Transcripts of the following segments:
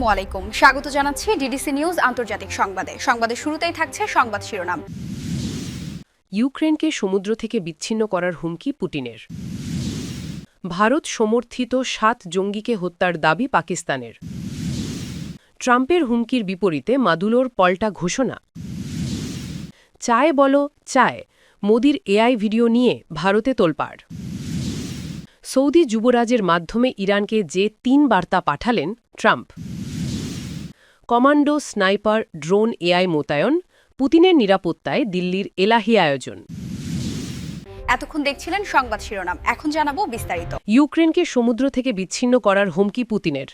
আসসালামু আলাইকুম। স্বাগত জানাচ্ছি ডিডিসি নিউজ আন্তর্জাতিক সংবাদে। সংবাদের শুরুতেই থাকছে সংবাদ শিরোনাম। ইউক্রেনকে সমুদ্র থেকে বিচ্ছিন্ন করার হুমকি পুটিনের ভারত সমর্থিত সাত জঙ্গিকে হত্যার দাবি পাকিস্তানের। ট্রাম্পের হুমকির বিপরীতে মাদুলোর পল্টা ঘোষণা। চায় বলো, চায়, মোদির এআই ভিডিও নিয়ে ভারতে তোলপাড়। সৌদি যুবরাজের মাধ্যমে ইরানকে যে তিন বার্তা পাঠালেন Trump. Commando sniper drone AI মোতায়ন পুতিনের নিরাপত্তায় দিল্লির এলাহি আয়োজন। এতক্ষণ দেখছিলেন সংবাদ শিরোনাম এখন জানাব বিস্তারিত। ইউক্রেনকে সমুদ্র থেকে বিচ্ছিন্ন করার হুমকি পুতিনের।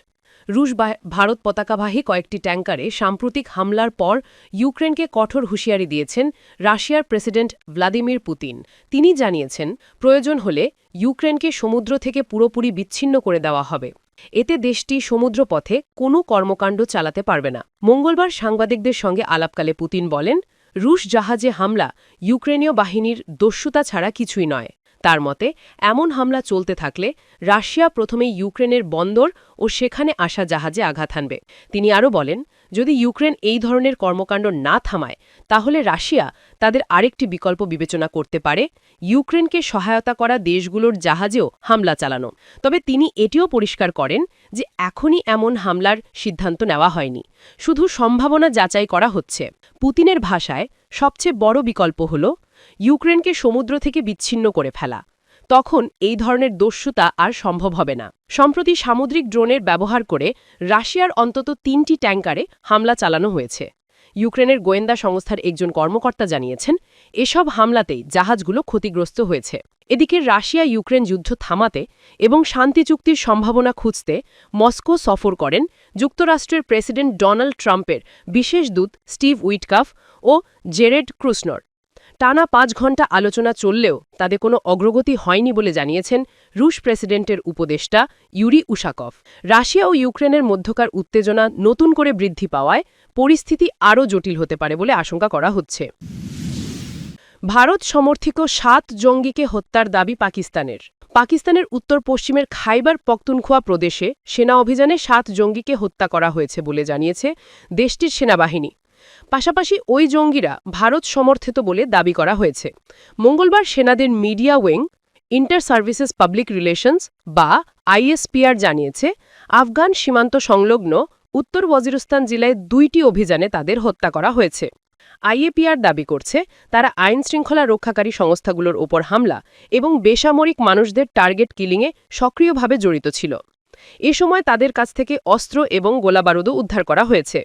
রুশ ভারত পতাকাবাহী কয়েকটি ট্যাঙ্কারে সাম্প্রতিক হামলার পর ইউক্রেনকে কঠোর হুঁশিয়ারি দিয়েছেন রাশিয়ার প্রেসিডেন্ট ভ্লাদিমির পুতিন। তিনি জানিয়েছেন, প্রয়োজন হলে ইউক্রেনকে সমুদ্র থেকে পুরোপুরি বিচ্ছিন্ন করে দেওয়া হবে। এতে দেশটি সমুদ্রপথে কোনো কর্মকাণ্ড চালাতে পারবে না। মঙ্গলবার সাংবাদিকদের সঙ্গে আলাপকালে পুতিন বলেন, রুশ জাহাজে হামলা ইউক্রেনীয় বাহিনীর দস্যুতা ছাড়া কিছুই নয়। তার মতে, এমন হামলা চলতে থাকলে রাশিয়া প্রথমে ইউক্রেনের বন্দর ও সেখানে আসা জাহাজে আঘাত হানবে। তিনি আরও বলেন, যদি ইউক্রেন এই ধরনের কর্মকাণ্ড না থামায়, তাহলে রাশিয়া তাদের আরেকটি বিকল্প বিবেচনা করতে পারে, ইউক্রেনকে সহায়তা করা দেশগুলোর জাহাজেও হামলা চালানো। তবে তিনি এটিও পরিষ্কার করেন যে এখনই এমন হামলার সিদ্ধান্ত নেওয়া হয়নি। শুধু সম্ভাবনা যাচাই করা হচ্ছে। পুতিনের ভাষায় সবচেয়ে বড় বিকল্প হল ইউক্রেনকে সমুদ্র থেকে বিচ্ছিন্ন করে ফেলা। তখন এই ধরনের দস্যুতা আর সম্ভব হবে না। সম্প্রতি সামুদ্রিক ড্রোনের ব্যবহার করে রাশিয়ার অন্তত তিনটি ট্যাঙ্কারে হামলা চালানো হয়েছে। ইউক্রেনের গোয়েন্দা সংস্থার একজন কর্মকর্তা জানিয়েছেন, এসব হামলাতেই জাহাজগুলো ক্ষতিগ্রস্ত হয়েছে। এদিকে রাশিয়া ইউক্রেন যুদ্ধ থামাতে এবং শান্তি চুক্তির সম্ভাবনা খুঁজতে মস্কো সফর করেন যুক্তরাষ্ট্রের প্রেসিডেন্ট ডোনাল্ড ট্রাম্পের বিশেষ দূত স্টিভ উইটকাফ ও জেরেড ক্রুসনর। টানা পাঁচ ঘণ্টা আলোচনা চললেও তাদের কোনো অগ্রগতি হয়নি বলে জানিয়েছেন রুশ প্রেসিডেন্টের উপদেষ্টা ইউরি উশাকভ রাশিয়া ও ইউক্রেনের মধ্যকার উত্তেজনা নতুন করে বৃদ্ধি পাওয়ায় পরিস্থিতি আরও জটিল হতে পারে বলে আশঙ্কা করা হচ্ছে। ভারত সমর্থিত সাত জঙ্গিকে হত্যার দাবি পাকিস্তানের। পাকিস্তানের উত্তর পশ্চিমের খাইবার পখতুনখোয়া প্রদেশে সেনা অভিযানে সাত জঙ্গিকে হত্যা করা হয়েছে বলে জানিয়েছে দেশটির সেনাবাহিনী। পাশাপাশি ওই জঙ্গিরা ভারত সমর্থিত বলে দাবি করা হয়েছে। মঙ্গলবার সেনাদের media wing inter services public relations বা আইএসপিআর জানিয়েছে, আফগান সীমান্ত সংলগ্ন উত্তর ওয়াজিরস্তান জেলায় দুইটি অভিযানে তাদের হত্যা করা হয়েছে। আইএপিআর দাবি করছে, তারা আইন শৃঙ্খলা রক্ষাকারী সংস্থাগুলোর ওপর হামলা এবং বেসামরিক মানুষদের টার্গেট কিলিংয়ে সক্রিয়ভাবে জড়িত ছিল। এ সময় তাদের কাছ থেকে অস্ত্র এবং গোলাবারুদও উদ্ধার করা হয়েছে।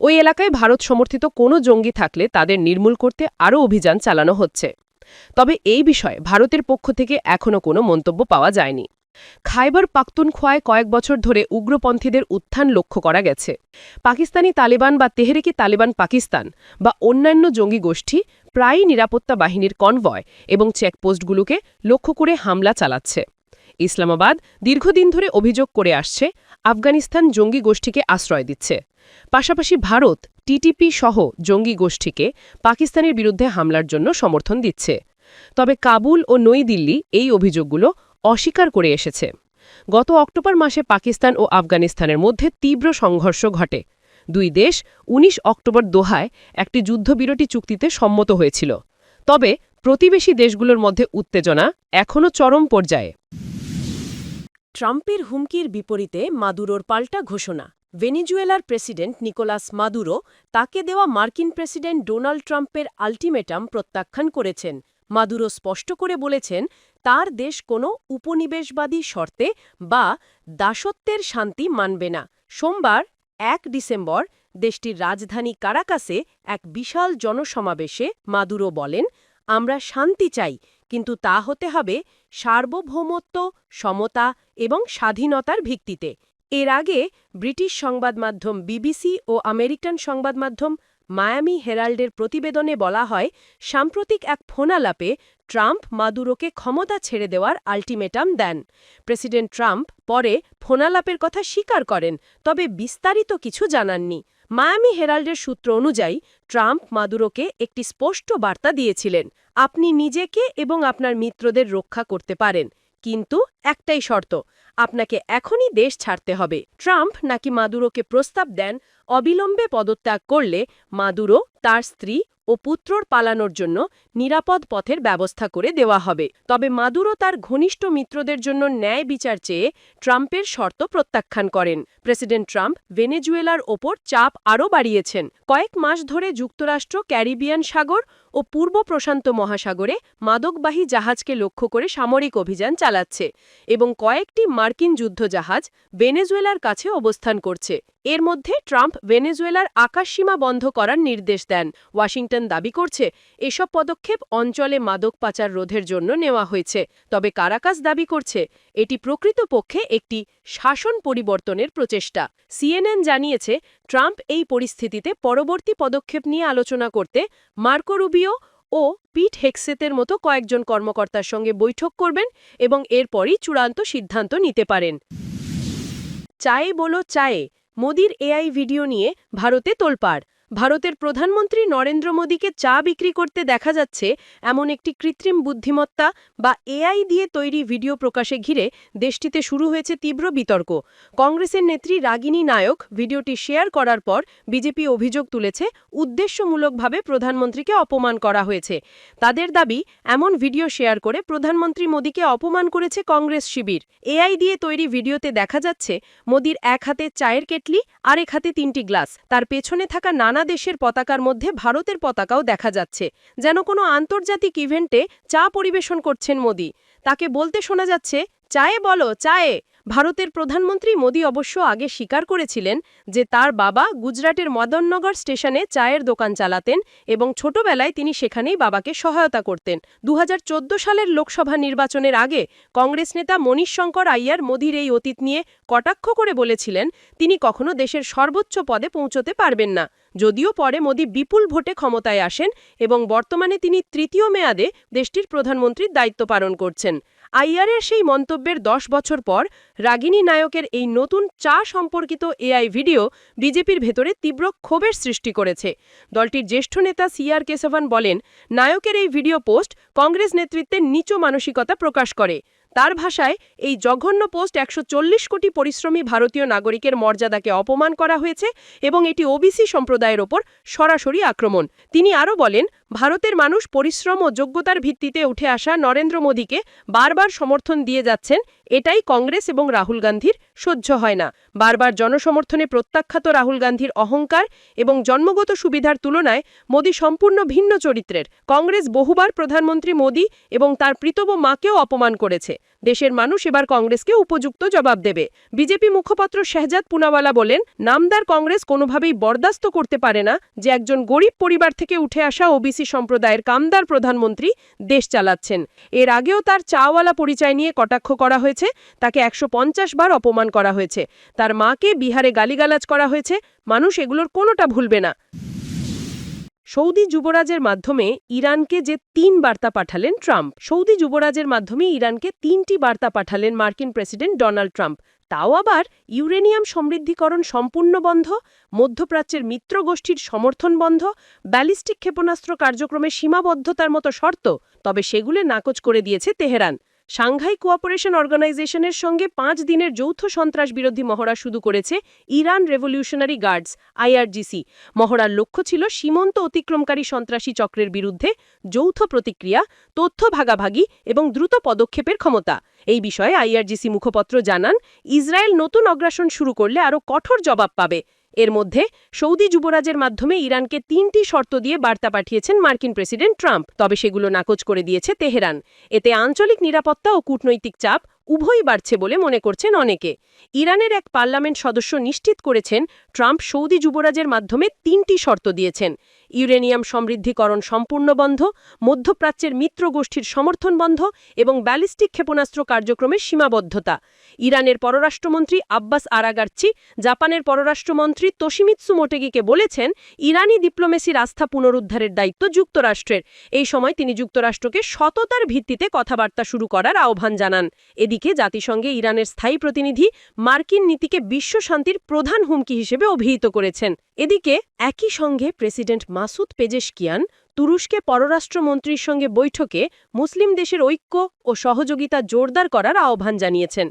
ওই এলাকায় ভারত সমর্থিত কোনো জঙ্গি থাকলে তাদের নির্মূল করতে আরও অভিযান চালানো হচ্ছে। তবে এই বিষয়ে ভারতের পক্ষ থেকে এখনও কোনো মন্তব্য পাওয়া যায়নি। খাইবার পাখতুনখোয়ায় কয়েক বছর ধরে উগ্রপন্থীদের উত্থান লক্ষ্য করা গেছে। পাকিস্তানি তালেবান বা তেহরিকি তালেবান পাকিস্তান বা অন্যান্য জঙ্গি গোষ্ঠী প্রায়ই নিরাপত্তা বাহিনীর কনভয় এবং চেকপোস্টগুলোকে লক্ষ্য করে হামলা চালাচ্ছে। ইসলামাবাদ দীর্ঘদিন ধরে অভিযোগ করে আসছে, আফগানিস্তান জঙ্গি গোষ্ঠীকে আশ্রয় দিচ্ছে। পাশাপাশি ভারত টিটিপি সহ জঙ্গি গোষ্ঠীকে পাকিস্তানের বিরুদ্ধে হামলার জন্য সমর্থন দিচ্ছে। তবে কাবুল ও নইদিল্লি এই অভিযোগগুলো অস্বীকার করে এসেছে। গত অক্টোবর মাসে পাকিস্তান ও আফগানিস্তানের মধ্যে তীব্র সংঘর্ষ ঘটে। দুই দেশ ১৯ অক্টোবর দোহায় একটি যুদ্ধবিরতি চুক্তিতে সম্মত হয়েছিল। তবে প্রতিবেশী দেশগুলোর মধ্যে উত্তেজনা এখনও চরম পর্যায়ে। ট্রাম্পের হুমকির বিপরীতে মাদুরোর পাল্টা ঘোষণা। ভেনিজুয়েলার প্রেসিডেন্ট নিকোলাস মাদুরো তাকে দেওয়া মার্কিন প্রেসিডেন্ট ডোনাল্ড ট্রাম্পের আল্টিমেটাম প্রত্যাখ্যান করেছেন। মাদুরো স্পষ্ট করে বলেছেন, তার দেশ কোনো উপনিবেশবাদী শর্তে বা দাসত্বের শান্তি মানবে না। সোমবার, এক ডিসেম্বর, দেশটির রাজধানী কারাকাসে এক বিশাল জনসমাবেশে মাদুরো বলেন, আমরা শান্তি চাই, কিন্তু তা হতে হবে সার্বভৌমত্ব, সমতা এবং স্বাধীনতার ভিত্তিতে। এর আগে ব্রিটিশ সংবাদ মাধ্যম বিবিসি ও আমেরিকান সংবাদ মাধ্যম মায়ামি হেরাল্ডের প্রতিবেদনে বলা হয়, সাম্প্রতিক এক ফোনালাপে ট্রাম্প মাদুরোকে ক্ষমতা ছেড়ে দেওয়ার আল্টিমেটাম দেন। প্রেসিডেন্ট ট্রাম্প পরে ফোনালাপের কথা স্বীকার করেন, তবে বিস্তারিত কিছু জানাননি। মায়ামি হেরাল্ডের সূত্র অনুযায়ী, ট্রাম্প মাদুরোকে একটি স্পষ্ট বার্তা দিয়েছিলেন, আপনি নিজেকে এবং আপনার মিত্রদের রক্ষা করতে পারেন। কিন্তু একটাই শর্ত, আপনাকে এখনই দেশ ছাড়তে হবে। ট্রাম্প নাকি মাদুরোকে প্রস্তাব দেন অবিলম্বে পদত্যাগ করলে মাদুরো তার স্ত্রী ও পুত্রর পালানোর জন্য নিরাপদ পথের ব্যবস্থা করে দেওয়া হবে। তবে মাদুরো তার ঘনিষ্ঠ মিত্রদের জন্য ন্যায় বিচার চেয়ে ট্রাম্পের শর্ত প্রত্যাখ্যান করেন। প্রেসিডেন্ট ট্রাম্প ভেনেজুয়েলার ওপর চাপ আরও বাড়িয়েছেন। কয়েক মাস ধরে যুক্তরাষ্ট্র, ক্যারিবিয়ান সাগর ও পূর্ব প্রশান্ত মহাসাগরে মাদকবাহী জাহাজকে লক্ষ্য করে সামরিক অভিযান চালাচ্ছে এবং কয়েকটি মার্কিন যুদ্ধজাহাজ ভেনেজুয়েলার কাছে অবস্থান করছে। এর মধ্যে ট্রাম্প ভেনেজুয়েলার আকাশসীমা বন্ধ করার নির্দেশ দেন। ওয়াশিংটন দাবি করছে, এসব পদক্ষেপ অঞ্চলে মাদক পাচার রোধের জন্য নেওয়া হয়েছে। তবে কারাকাস দাবি করছে, এটি প্রকৃতপক্ষে একটি শাসন পরিবর্তনের প্রচেষ্টা। সিএনএন জানিয়েছে, ট্রাম্প এই পরিস্থিতিতে পরবর্তী পদক্ষেপ নিয়ে আলোচনা করতে মার্কো রুবিও ও পিট হেক্সেতের মতো কয়েকজন কর্মকর্তার সঙ্গে বৈঠক করবেন এবং এরপরই চূড়ান্ত সিদ্ধান্ত নিতে পারেন। চায়ে বলো চায়ে, মোদির এআই ভিডিও নিয়ে ভারতে তোলপাড় ভারতের প্রধানমন্ত্রী নরেন্দ্র মোদীকে চা বিক্রি করতে দেখা যাচ্ছে এমন একটি কৃত্রিম বুদ্ধিমত্তা বা এআই দিয়ে তৈরি ভিডিও প্রকাশে ঘিরে দেশটিতে শুরু হয়েছে তীব্র বিতর্ক। কংগ্রেসের নেত্রী রাগিনী নায়ক ভিডিওটি শেয়ার করার পর বিজেপি অভিযোগ তুলেছে, উদ্দেশ্যমূলকভাবে প্রধানমন্ত্রীকে অপমান করা হয়েছে। তাদের দাবি, এমন ভিডিও শেয়ার করে প্রধানমন্ত্রী মোদীকে অপমান করেছে কংগ্রেস শিবির। এআই দিয়ে তৈরি ভিডিওতে দেখা যাচ্ছে, মোদীর এক হাতে চায়ের কেটলি, আরেক হাতে তিনটি গ্লাস। তার পেছনে থাকা নানা দেশের পতাকার মধ্যে ভারতের পতাকাও দেখা যাচ্ছে। যেন কোনো আন্তর্জাতিক ইভেন্টে চা পরিবেশন করছেন মোদী। তাকে বলতে শোনা যাচ্ছে, চায়ে বলো, চায়ে। ভারতের প্রধানমন্ত্রী মোদী অবশ্য আগে স্বীকার করেছিলেন যে তার বাবা গুজরাটের মদননগর স্টেশনে চায়ের দোকান চালাতেন এবং ছোটবেলায় তিনি সেখানেই বাবাকে সহায়তা করতেন। দু হাজার চোদ্দ সালের লোকসভা নির্বাচনের আগে কংগ্রেস নেতা মনীষ শঙ্কর আইয়ার মোদীর এই অতীত নিয়ে কটাক্ষ করে বলেছিলেন, তিনি কখনো দেশের সর্বোচ্চ পদে পৌঁছতে পারবেন না। যদিও পরে মোদী বিপুল ভোটে ক্ষমতায় আসেন এবং বর্তমানে তিনি তৃতীয় মেয়াদে দেশটির প্রধানমন্ত্রীর দায়িত্ব পালন করছেন। আইয়ারের সেই মন্তব্যের দশ বছর পর রাগিনী নায়কের এই নতুন চা সম্পর্কিত এআই ভিডিও বিজেপির ভেতরে তীব্র ক্ষোভের সৃষ্টি করেছে। দলটির জ্যেষ্ঠ নেতা সিআর কেশভান বলেন, নায়কের এই ভিডিও পোস্ট কংগ্রেস নেতৃত্বের নিচু মানসিকতা প্রকাশ করে। তার ভাষায়, এই জঘন্য পোস্ট একশো চল্লিশ কোটি পরিশ্রমী ভারতীয় নাগরিকের মর্যাদাকে অপমান করা হয়েছে এবং এটি ওবিসি সম্প্রদায়ের ওপর সরাসরি আক্রমণ। তিনি আরও বলেন ভারতের মানুষ পরিশ্রম ও যোগ্যতার ভিত্তিতে উঠে আসা নরেন্দ্র মোদীকে বারবার সমর্থন দিয়ে যাচ্ছেন, এটাই কংগ্রেস এবং রাহুল গান্ধীর সহ্য হয় না। বারবার জনসমর্থনে প্রত্যাখ্যাত রাহুল গান্ধীর অহংকার এবং জন্মগত সুবিধার তুলনায় মোদী সম্পূর্ণ ভিন্ন চরিত্রের। কংগ্রেস বহুবার প্রধানমন্ত্রী মোদী এবং তার প্রীতব মাকেও অপমান করেছে। দেশের মানুষ এবার কংগ্রেসকে উপযুক্ত জবাব দেবে। বিজেপি মুখপাত্র শেহজাদ পুনাওয়ালা বলেন, নামদার কংগ্রেস কোনোভাবেই বরদাস্ত করতে পারে না যে একজন গরিব পরিবার থেকে উঠে আসা ওবিসি সম্প্রদায়ের কামদার প্রধানমন্ত্রী দেশ চালাচ্ছেন। এর আগেও তার চাওয়ালা পরিচয় নিয়ে কটাক্ষ করা হয়েছে, তাকে একশো পঞ্চাশ বার অপমান করা হয়েছে। তার মাকে বিহারে গালিগালাজ করা হয়েছে। মানুষ এগুলোর কোনোটা ভুলবে না। সৌদি যুবরাজের মাধ্যমে ইরানকে যে তিন বার্তা পাঠালেন ট্রাম্প, সৌদি যুবরাজের মাধ্যমে ইরানকে তিনটি বার্তা পাঠালেন মার্কিন প্রেসিডেন্ট ডোনাল্ড ট্রাম্প। তাও আবার ইউরেনিয়াম সমৃদ্ধিকরণ সম্পূর্ণ বন্ধ, মধ্যপ্রাচ্যের মিত্র গোষ্ঠীর সমর্থন বন্ধ, ব্যালিস্টিক ক্ষেপণাস্ত্র কার্যক্রমে সীমাবদ্ধতার মতো শর্ত, তবে সেগুলো নাকচ করে দিয়েছে তেহরান। সাংঘাই কোঅপারেশন অর্গানাইজেশনের সঙ্গে পাঁচ দিনের যৌথ সন্ত্রাস বিরোধী মহড়া শুরু করেছে ইরান রেভলিউশনারি গার্ডস, আইআরজিসি। মহড়ার লক্ষ্য ছিল সীমন্ত অতিক্রমকারী সন্ত্রাসী চক্রের বিরুদ্ধে যৌথ প্রতিক্রিয়া, তথ্য ভাগাভাগি এবং দ্রুত পদক্ষেপের ক্ষমতা। এই বিষয়ে আইআরজিসি মুখপত্র জানান, ইসরায়েল নতুন অগ্রাসন শুরু করলে আরও কঠোর জবাব পাবে। এর মধ্যে সৌদি যুবরাজের মাধ্যমে ইরানকে তিনটি শর্ত দিয়ে বার্তা পাঠিয়েছেন মার্কিন প্রেসিডেন্ট ট্রাম্প, তবে সেগুলো নাকচ করে দিয়েছে তেহরান। এতে আঞ্চলিক নিরাপত্তা ও কূটনৈতিক চাপ উভয়ই বাড়ছে বলে মনে করছেন অনেকে। ইরানের এক পার্লামেন্ট সদস্য নিশ্চিত করেছেন, ট্রাম্প সৌদি যুবরাজের মাধ্যমে তিনটি শর্ত দিয়েছেন। ইউরেনিয়াম সমৃদ্ধিকরণ সম্পূর্ণ বন্ধ, মধ্যপ্রাচ্যের মিত্র গোষ্ঠীর সমর্থন বন্ধ এবং ব্যালিস্টিক ক্ষেপণাস্ত্র কার্যক্রমের সীমাবদ্ধতা। ইরানের পররাষ্ট্রমন্ত্রী আব্বাস আরাগার্চি, জাপানের পররাষ্ট্রমন্ত্রী তোশিমিৎসু মোটেগিকে বলেছেন, ইরানি ডিপ্লোমেসির আস্থা পুনরুদ্ধারের দায়িত্ব যুক্তরাষ্ট্রের। এই সময় তিনি যুক্তরাষ্ট্রকে সততার ভিত্তিতে কথাবার্তা শুরু করার আহ্বান জানান। এদিকে জাতিসংঘে ইরানের স্থায়ী প্রতিনিধি মার্কিন নীতিকে বিশ্ব শান্তির প্রধান হুমকি হিসেবে অভিহিত করেছেন। এদিকে, একই সঙ্গে প্রেসিডেন্ট মাসুদ পেজেশকিয়ান তুরস্কে পররাষ্ট্রমন্ত্রীর সঙ্গে বৈঠকে মুসলিম দেশের ঐক্য ও সহযোগিতা জোরদার করার আহ্বান জানিয়েছেন।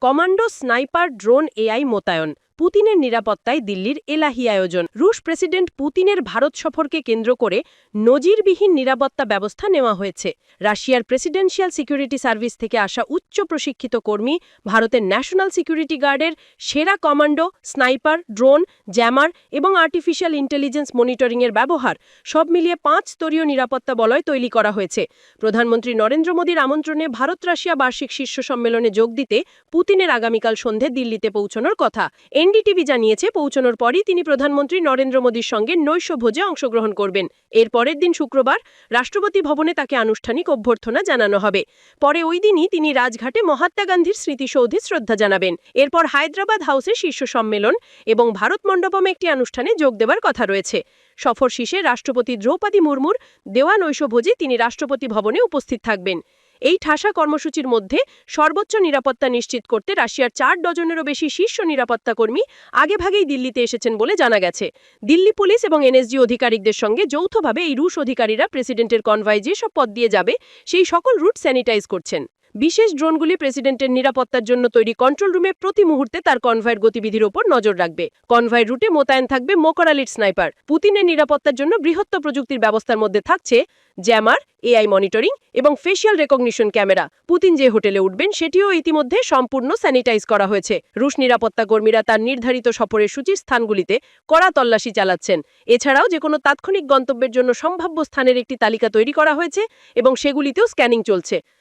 কমান্ডো স্নাইপার ড্রোন এআই মোতায়েন পুতিনের নিরাপত্তায় দিল্লির এলাহি আয়োজন। রুশ প্রেসিডেন্ট পুতিনের ভারত সফরকে কেন্দ্র করে নজিরবিহীন নিরাপত্তা ব্যবস্থা নেওয়া হয়েছে। রাশিয়ার প্রেসিডেন্সিয়াল সিকিউরিটি সার্ভিস থেকে আসা উচ্চ প্রশিক্ষিত কর্মী, ভারতের ন্যাশনাল সিকিউরিটি গার্ডের সেরা কমান্ডো, স্নাইপার, ড্রোন, জ্যামার এবং আর্টিফিশিয়াল ইন্টেলিজেন্স মনিটরিংয়ের ব্যবহার, সব মিলিয়ে পাঁচ স্তরীয় নিরাপত্তা বলয় তৈরি করা হয়েছে। প্রধানমন্ত্রী নরেন্দ্র মোদীর আমন্ত্রণে ভারত রাশিয়া বার্ষিক শীর্ষ সম্মেলনে যোগ দিতে পুতিনের আগামীকাল সন্ধে দিল্লিতে পৌঁছানোর কথা। এনডিটিভি জানিয়েছে, পৌঁছানোর পরই তিনি প্রধানমন্ত্রী নরেন্দ্র মোদীর সঙ্গে নৈশভোজে অংশগ্রহণ করবেন। এর পরের দিন শুক্রবার রাষ্ট্রপতি ভবনে তাকে আনুষ্ঠানিক অভ্যর্থনা জানানো হবে। পরে ওই দিনই তিনি রাজঘাটে মহাত্মা গান্ধীর স্মৃতিসৌধে শ্রদ্ধা জানাবেন। এরপর হায়দ্রাবাদ হাউসে শীর্ষ সম্মেলন এবং ভারত মণ্ডপমে একটি অনুষ্ঠানে যোগ দেবার কথা রয়েছে। সফর শেষে রাষ্ট্রপতি দ্রৌপদী মুর্মুর দেওয়া নৈশভোজে তিনি রাষ্ট্রপতি ভবনে উপস্থিত থাকবেন। এই ঠাসা কর্মসূচির মধ্যে সর্বোচ্চ নিরাপত্তা নিশ্চিত করতে রাশিয়ার চার ডজনেরও বেশি শীর্ষ নিরাপত্তা কর্মী আগেভাগেই দিল্লিতে এসেছেন বলে জানা গেছে। দিল্লি পুলিশ এবং এনএসজি আধিকারিকদের সঙ্গে যৌথভাবে এই রুশ অধিকারীরা প্রেসিডেন্টের কনভয় যেসব পথ দিয়ে যাবে, সেই সকল রুট স্যানিটাইজ করছেন। বিশেষ ড্রোনগুলি প্রেসিডেন্টের নিরাপত্তার জন্য তৈরি কন্ট্রোল রুমে প্রতি মুহূর্তে তার কনভয়ের গতিবিধির ওপর নজর রাখবে। কনভয়ের রুটে মোতায়েন থাকবে মোকরালিট স্নাইপার পুতিনের নিরাপত্তার জন্য বৃহত্তর প্রযুক্তির ব্যবস্থার মধ্যে থাকছে জ্যামার এআই মনিটরিং এবং ফেশিয়াল রেকগনিশন ক্যামেরা পুতিন যে হোটেলে উঠবেন, সেটিও ইতিমধ্যে সম্পূর্ণ স্যানিটাইজ করা হয়েছে। রুশ নিরাপত্তা কর্মীরা তার নির্ধারিত সফরের সূচির স্থানগুলিতে কড়া তল্লাশি চালাচ্ছেন। এছাড়াও যে কোনো তাৎক্ষণিক গন্তব্যের জন্য সম্ভাব্য স্থানের একটি তালিকা তৈরি করা হয়েছে এবং সেগুলিতেও স্ক্যানিং চলছে।